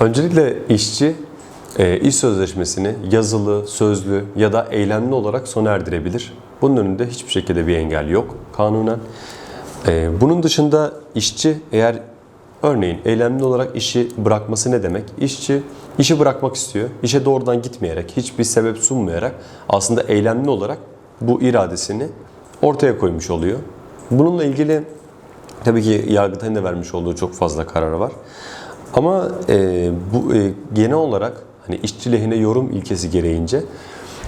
Öncelikle işçi e, iş sözleşmesini yazılı, sözlü ya da eylemli olarak sona erdirebilir. Bunun önünde hiçbir şekilde bir engel yok kanunen. E, bunun dışında işçi eğer örneğin eylemli olarak işi bırakması ne demek? İşçi işi bırakmak istiyor. İşe doğrudan gitmeyerek, hiçbir sebep sunmayarak aslında eylemli olarak bu iradesini ortaya koymuş oluyor. Bununla ilgili tabii ki Yargıtay'ın da vermiş olduğu çok fazla karar var. Ama e, bu e, genel olarak hani işçi lehine yorum ilkesi gereğince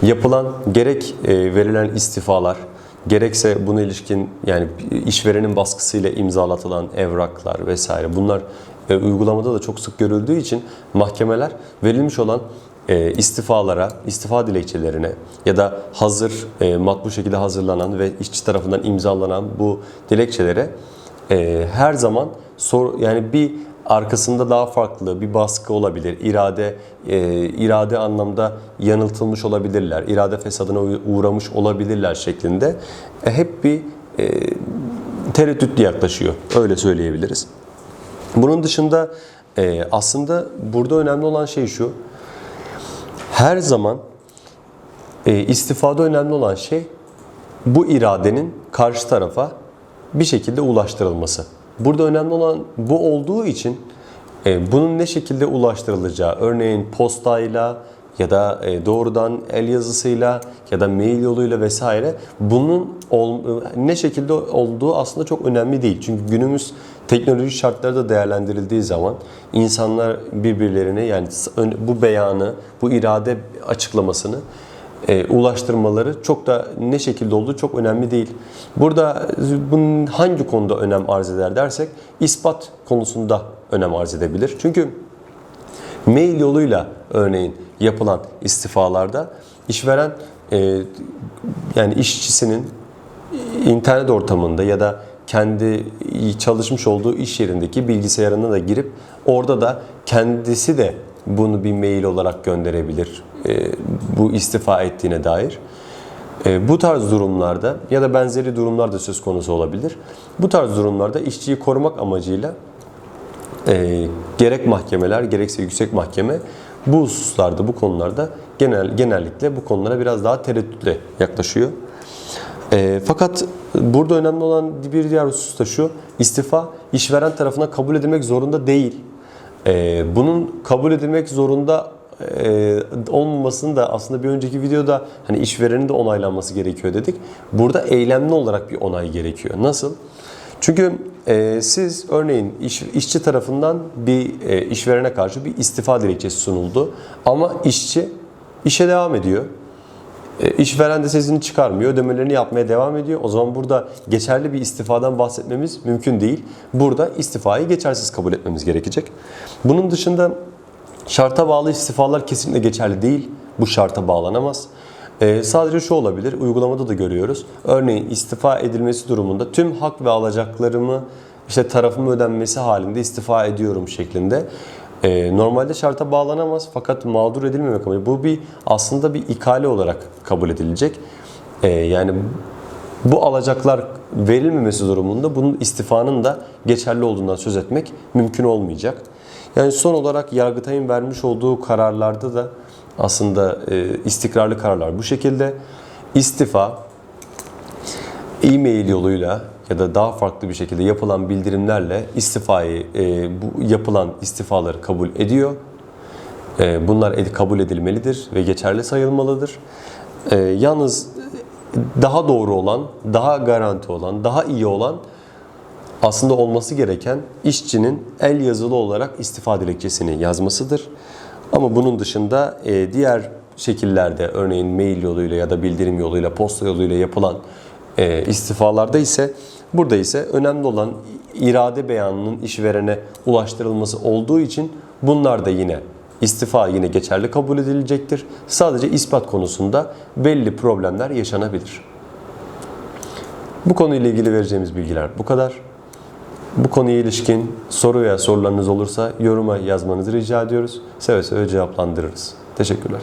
yapılan gerek e, verilen istifalar, gerekse buna ilişkin yani işverenin baskısıyla imzalatılan evraklar vesaire bunlar e, uygulamada da çok sık görüldüğü için mahkemeler verilmiş olan e, istifalara, istifa dilekçelerine ya da hazır e, matbu şekilde hazırlanan ve işçi tarafından imzalanan bu dilekçelere e, her zaman sor yani bir arkasında daha farklı bir baskı olabilir. İrade e, irade anlamda yanıltılmış olabilirler. irade fesadına uğramış olabilirler şeklinde e, hep bir e, tereddütlü yaklaşıyor. Öyle söyleyebiliriz. Bunun dışında e, aslında burada önemli olan şey şu. Her zaman e, istifada önemli olan şey bu iradenin karşı tarafa bir şekilde ulaştırılması. Burada önemli olan bu olduğu için e, bunun ne şekilde ulaştırılacağı, örneğin postayla ya da e, doğrudan el yazısıyla ya da mail yoluyla vesaire bunun ol, ne şekilde olduğu aslında çok önemli değil. Çünkü günümüz teknoloji şartları da değerlendirildiği zaman insanlar birbirlerine yani bu beyanı, bu irade açıklamasını e, ulaştırmaları çok da ne şekilde olduğu çok önemli değil. Burada bunun hangi konuda önem arz eder dersek ispat konusunda önem arz edebilir. Çünkü mail yoluyla örneğin yapılan istifalarda işveren e, yani işçisinin internet ortamında ya da kendi çalışmış olduğu iş yerindeki bilgisayarına da girip orada da kendisi de bunu bir mail olarak gönderebilir bu istifa ettiğine dair. E, bu tarz durumlarda ya da benzeri durumlar da söz konusu olabilir. Bu tarz durumlarda işçiyi korumak amacıyla e, gerek mahkemeler gerekse yüksek mahkeme bu hususlarda bu konularda genel genellikle bu konulara biraz daha tereddütle yaklaşıyor. E, fakat burada önemli olan bir diğer husus da şu istifa işveren tarafından kabul edilmek zorunda değil. E, bunun kabul edilmek zorunda e, olmamasının da aslında bir önceki videoda hani işverenin de onaylanması gerekiyor dedik. Burada eylemli olarak bir onay gerekiyor. Nasıl? Çünkü e, siz örneğin iş, işçi tarafından bir e, işverene karşı bir istifa dilekçesi sunuldu ama işçi işe devam ediyor. E, işveren de sesini çıkarmıyor, ödemelerini yapmaya devam ediyor. O zaman burada geçerli bir istifadan bahsetmemiz mümkün değil. Burada istifayı geçersiz kabul etmemiz gerekecek. Bunun dışında şarta bağlı istifalar kesinlikle geçerli değil. Bu şarta bağlanamaz. Ee, sadece şu olabilir, uygulamada da görüyoruz. Örneğin istifa edilmesi durumunda tüm hak ve alacaklarımı işte tarafımı ödenmesi halinde istifa ediyorum şeklinde. Ee, normalde şarta bağlanamaz fakat mağdur edilmemek amacı. Bu bir aslında bir ikale olarak kabul edilecek. Ee, yani bu alacaklar verilmemesi durumunda bunun istifanın da geçerli olduğundan söz etmek mümkün olmayacak. Yani son olarak Yargıtay'ın vermiş olduğu kararlarda da aslında e, istikrarlı kararlar bu şekilde. İstifa e-mail yoluyla ya da daha farklı bir şekilde yapılan bildirimlerle istifayı e, bu yapılan istifaları kabul ediyor. E, bunlar ed- kabul edilmelidir ve geçerli sayılmalıdır. E, yalnız daha doğru olan, daha garanti olan, daha iyi olan aslında olması gereken işçinin el yazılı olarak istifa dilekçesini yazmasıdır. Ama bunun dışında e, diğer şekillerde örneğin mail yoluyla ya da bildirim yoluyla, posta yoluyla yapılan e, istifalarda ise burada ise önemli olan irade beyanının işverene ulaştırılması olduğu için bunlar da yine istifa yine geçerli kabul edilecektir. Sadece ispat konusunda belli problemler yaşanabilir. Bu konuyla ilgili vereceğimiz bilgiler bu kadar. Bu konuya ilişkin soru veya sorularınız olursa yoruma yazmanızı rica ediyoruz. Seve seve cevaplandırırız. Teşekkürler.